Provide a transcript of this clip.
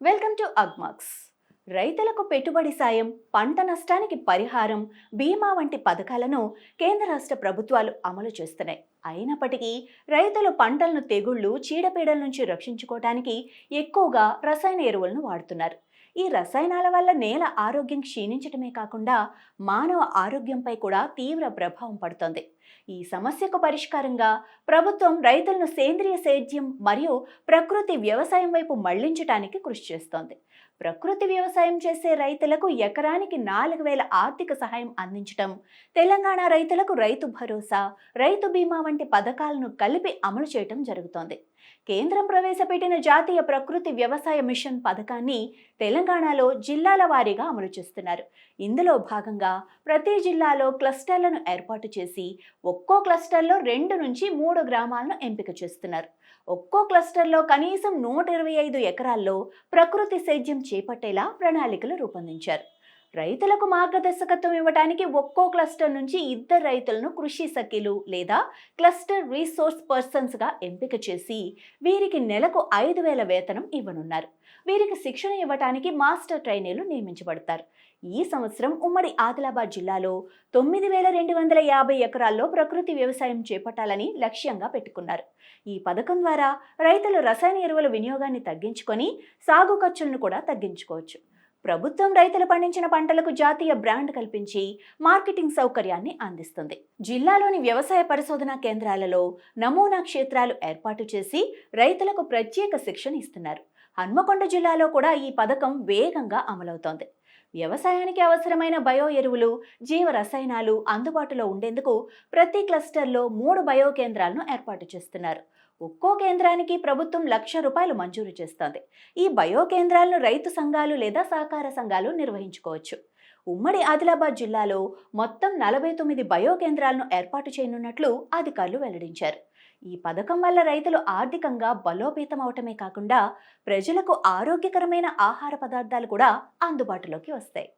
Welcome to Agmax. రైతులకు పెట్టుబడి సాయం పంట నష్టానికి పరిహారం బీమా వంటి పథకాలను కేంద్ర రాష్ట్ర ప్రభుత్వాలు అమలు చేస్తున్నాయి. అయినప్పటికీ రైతులు పంటలను తెగుళ్ళు చీడపీడల నుంచి రక్షించుకోవడానికి ఎక్కువగా రసాయన ఎరువులను వాడుతున్నారు. ఈ రసాయనాల వల్ల నేల ఆరోగ్యం క్షీణించటమే కాకుండా మానవ ఆరోగ్యంపై కూడా తీవ్ర ప్రభావం పడుతోంది. ఈ సమస్యకు పరిష్కారంగా ప్రభుత్వం రైతులను సేంద్రియ సేద్యం మరియు ప్రకృతి వ్యవసాయం వైపు మళ్ళించడానికి కృషి చేస్తోంది. ప్రకృతి వ్యవసాయం చేసే రైతులకు ఎకరానికి నాలుగు వేల ఆర్థిక సహాయం అందించటం తెలంగాణ రైతులకు రైతు భరోసా రైతు బీమా వంటి పథకాలను కలిపి అమలు చేయటం జరుగుతోంది. కేంద్రం ప్రవేశపెట్టిన జాతీయ ప్రకృతి వ్యవసాయ మిషన్ పథకాన్ని తెలంగాణలో జిల్లాల వారీగా అమలు చేస్తున్నారు. ఇందులో భాగంగా ప్రతి జిల్లాలో క్లస్టర్లను ఏర్పాటు చేసి ఒక్కో క్లస్టర్లో రెండు నుంచి మూడు గ్రామాలను ఎంపిక చేస్తున్నారు. ఒక్కో క్లస్టర్లో కనీసం నూట ఇరవై ఐదు ఎకరాల్లో ప్రకృతి సేద్యం చేపట్టేలా ప్రణాళికలు రూపొందించారు. రైతులకు మార్గదర్శకత్వం ఇవ్వడానికి ఒక్కో క్లస్టర్ నుంచి ఇద్దరు రైతులను కృషి సఖ్యులు లేదా క్లస్టర్ రీసోర్స్ పర్సన్స్గా ఎంపిక చేసి వీరికి నెలకు ఐదు వేల వేతనం ఇవ్వనున్నారు. వీరికి శిక్షణ ఇవ్వటానికి మాస్టర్ ట్రైనీలు నియమించబడతారు. ఈ సంవత్సరం ఉమ్మడి ఆదిలాబాద్ జిల్లాలో తొమ్మిది వేల రెండు వందల యాభై ఎకరాల్లో ప్రకృతి వ్యవసాయం చేపట్టాలని లక్ష్యంగా పెట్టుకున్నారు. ఈ పథకం ద్వారా రైతులు రసాయన ఎరువుల వినియోగాన్ని తగ్గించుకొని సాగు ఖర్చులను కూడా తగ్గించుకోవచ్చు. ప్రభుత్వం రైతులు పండించిన పంటలకు జాతీయ బ్రాండ్ కల్పించి మార్కెటింగ్ సౌకర్యాన్ని అందిస్తుంది. జిల్లాలోని వ్యవసాయ పరిశోధనా కేంద్రాలలో నమూనా క్షేత్రాలు ఏర్పాటు చేసి రైతులకు ప్రత్యేక శిక్షణ ఇస్తున్నారు. హన్మకొండ జిల్లాలో కూడా ఈ పథకం వేగంగా అమలవుతోంది. వ్యవసాయానికి అవసరమైన బయో ఎరువులు జీవ రసాయనాలు అందుబాటులో ఉండేందుకు ప్రతి క్లస్టర్లో మూడు బయో కేంద్రాలను ఏర్పాటు చేస్తున్నారు. ఒక్కో కేంద్రానికి ప్రభుత్వం లక్ష రూపాయలు మంజూరు చేస్తోంది. ఈ బయో కేంద్రాలను రైతు సంఘాలు లేదా సహకార సంఘాలు నిర్వహించుకోవచ్చు. ఉమ్మడి ఆదిలాబాద్ జిల్లాలో మొత్తం నలభై తొమ్మిది బయో కేంద్రాలను ఏర్పాటు చేయనున్నట్లు అధికారులు వెల్లడించారు. ఈ పథకం వల్ల రైతులు ఆర్థికంగా బలోపేతం అవటమే కాకుండా ప్రజలకు ఆరోగ్యకరమైన ఆహార పదార్థాలు కూడా అందుబాటులోకి వస్తాయి.